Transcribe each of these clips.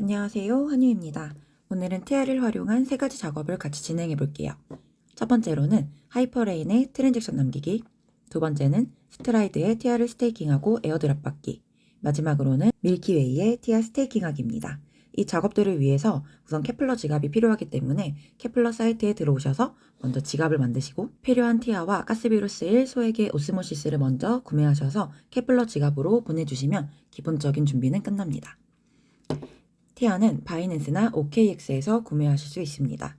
안녕하세요. 한유입니다. 오늘은 TR을 활용한 세 가지 작업을 같이 진행해 볼게요. 첫 번째로는 하이퍼레인의 트랜잭션 남기기, 두 번째는 스트라이드의 TR을 스테이킹하고 에어드랍 받기, 마지막으로는 밀키웨이의 TR 스테이킹하기입니다. 이 작업들을 위해서 우선 케플러 지갑이 필요하기 때문에 케플러 사이트에 들어오셔서 먼저 지갑을 만드시고 필요한 티아와 가스비로 쓰일 소액의 오스모시스를 먼저 구매하셔서 케플러 지갑으로 보내주시면 기본적인 준비는 끝납니다. 티아는 바이낸스나 OKX에서 구매하실 수 있습니다.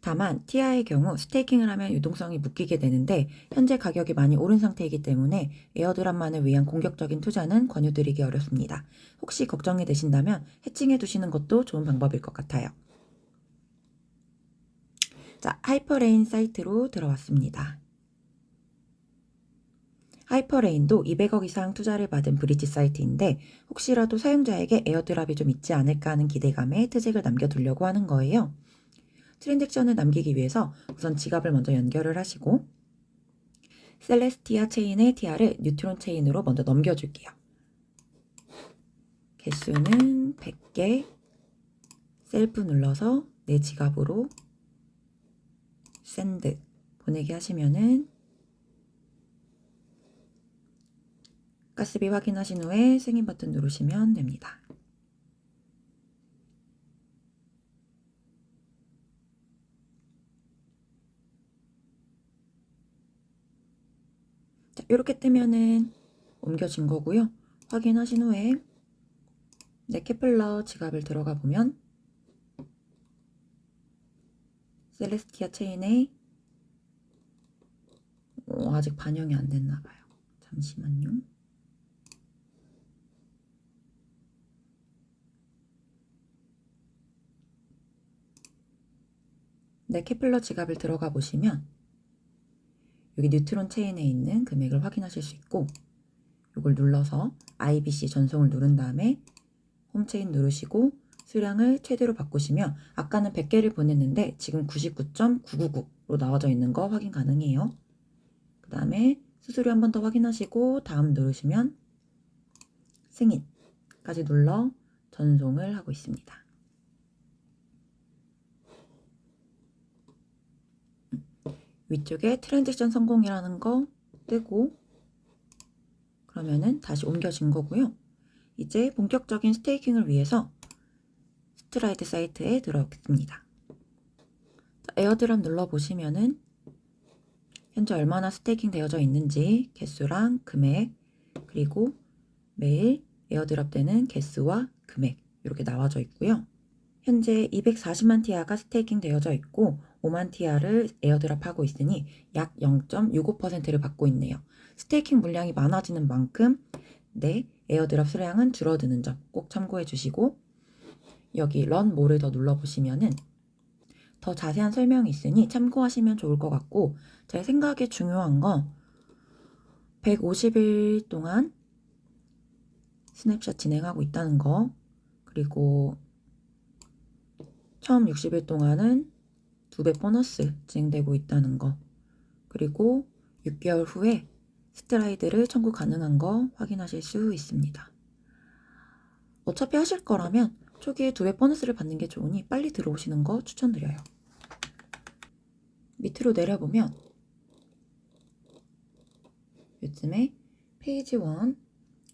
다만 티아의 경우 스테이킹을 하면 유동성이 묶이게 되는데 현재 가격이 많이 오른 상태이기 때문에 에어드랍만을 위한 공격적인 투자는 권유드리기 어렵습니다. 혹시 걱정이 되신다면 해칭해 두시는 것도 좋은 방법일 것 같아요. 자, 하이퍼레인 사이트로 들어왔습니다. 하이퍼레인도 200억 이상 투자를 받은 브릿지 사이트인데 혹시라도 사용자에게 에어드랍이 좀 있지 않을까 하는 기대감에 트잭을 남겨두려고 하는 거예요. 트랜잭션을 남기기 위해서 우선 지갑을 먼저 연결을 하시고 셀레스티아 체인의 TR을 뉴트론 체인으로 먼저 넘겨줄게요. 개수는 100개 셀프 눌러서 내 지갑으로 샌드 보내기 하시면은 가스비 확인하신 후에 승인 버튼 누르시면 됩니다. 자, 이렇게 뜨면은 옮겨진 거고요. 확인하신 후에 내 케플러 지갑을 들어가 보면 셀레스티아 체인에 어, 아직 반영이 안 됐나 봐요. 잠시만요. 내 케플러 지갑을 들어가 보시면 여기 뉴트론 체인에 있는 금액을 확인하실 수 있고 이걸 눌러서 IBC 전송을 누른 다음에 홈체인 누르시고 수량을 최대로 바꾸시면 아까는 100개를 보냈는데 지금 99.999로 나와져 있는 거 확인 가능해요. 그 다음에 수수료 한 번 더 확인하시고 다음 누르시면 승인까지 눌러 전송을 하고 있습니다. 위쪽에 트랜지션 성공이라는 거 뜨고 그러면은 다시 옮겨진 거고요. 이제 본격적인 스테이킹을 위해서 스트라이드 사이트에 들어오겠습니다. 에어드랍 눌러보시면은 현재 얼마나 스테이킹 되어져 있는지 개수랑 금액 그리고 매일 에어드랍 되는 개수와 금액 이렇게 나와져 있고요. 현재 240만 티아가 스테이킹 되어져 있고 5만 티아를 에어드랍하고 있으니 약 0.65%를 받고 있네요. 스테이킹 물량이 많아지는 만큼 내 에어드랍 수량은 줄어드는 점 꼭 참고해 주시고 여기 런 모를 더 눌러보시면은 더 자세한 설명이 있으니 참고하시면 좋을 것 같고 제 생각에 중요한 건 150일 동안 스냅샷 진행하고 있다는 거 그리고 처음 60일 동안은 두 배 보너스 진행되고 있다는 거 그리고 6개월 후에 스트라이드를 청구 가능한 거 확인하실 수 있습니다. 어차피 하실 거라면 초기에 두 배 보너스를 받는 게 좋으니 빨리 들어오시는 거 추천드려요. 밑으로 내려보면 요즘에 페이지 1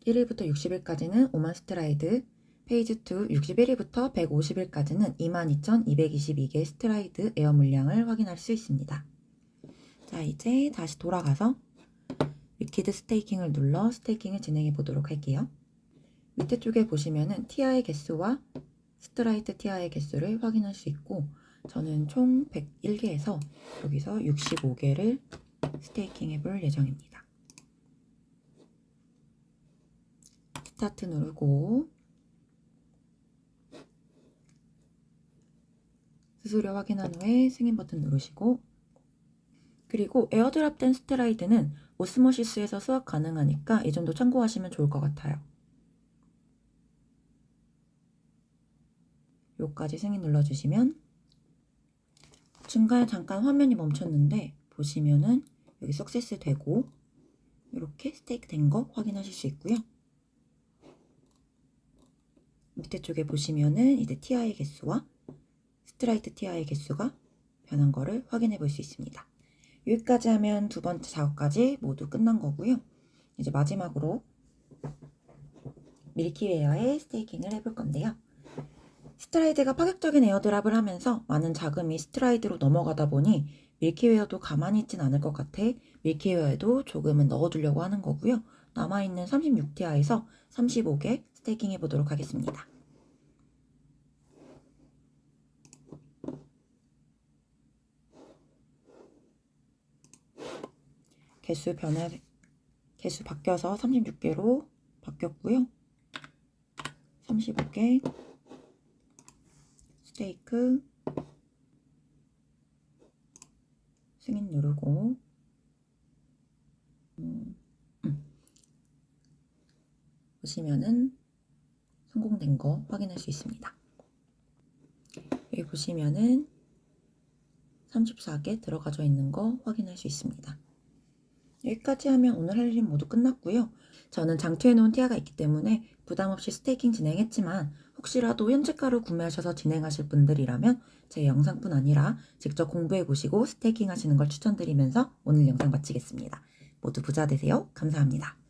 1일부터 60일까지는 5만 스트라이드 페이지 2 61일부터 150일까지는 22,222개의 스트라이드 에어 물량을 확인할 수 있습니다. 자 이제 다시 돌아가서 위키드 스테이킹을 눌러 스테이킹을 진행해 보도록 할게요. 밑에 쪽에 보시면은 티아의 개수와 스트라이트 티아의 개수를 확인할 수 있고 저는 총 101개에서 여기서 65개를 스테이킹 해볼 예정입니다. 스타트 누르고 수수료 확인한 후에 승인 버튼 누르시고 그리고 에어드랍된 스테라이드는 오스모시스에서 수확 가능하니까 이 점도 참고하시면 좋을 것 같아요. 요까지 승인 눌러주시면 중간에 잠깐 화면이 멈췄는데 보시면은 여기 석세스 되고 이렇게 스테이크 된 거 확인하실 수 있고요. 밑에 쪽에 보시면은 이제 TI의 개수와 스트라이트 TI의 개수가 변한 거를 확인해 볼 수 있습니다. 여기까지 하면 두 번째 작업까지 모두 끝난 거고요. 이제 마지막으로 밀키웨어의 스테이킹을 해볼 건데요. 스트라이드가 파격적인 에어드랍을 하면서 많은 자금이 스트라이드로 넘어가다 보니 밀키웨어도 가만히 있진 않을 것 같아 밀키웨어에도 조금은 넣어두려고 하는 거고요. 남아있는 36티아에서 35개 스테이킹 해보도록 하겠습니다. 개수 변해 개수 바뀌어서 36개로 바뀌었고요. 35개 스테이크 승인 누르고 음, 음. 보시면은 성공된 거 확인할 수 있습니다. 여기 보시면은 34개 들어가져 있는 거 확인할 수 있습니다. 여기까지 하면 오늘 할 일은 모두 끝났고요. 저는 장투해 놓은 티아가 있기 때문에 부담 없이 스테이킹 진행했지만 혹시라도 현재가로 구매하셔서 진행하실 분들이라면 제 영상뿐 아니라 직접 공부해 보시고 스테이킹 하시는 걸 추천드리면서 오늘 영상 마치겠습니다. 모두 부자 되세요. 감사합니다.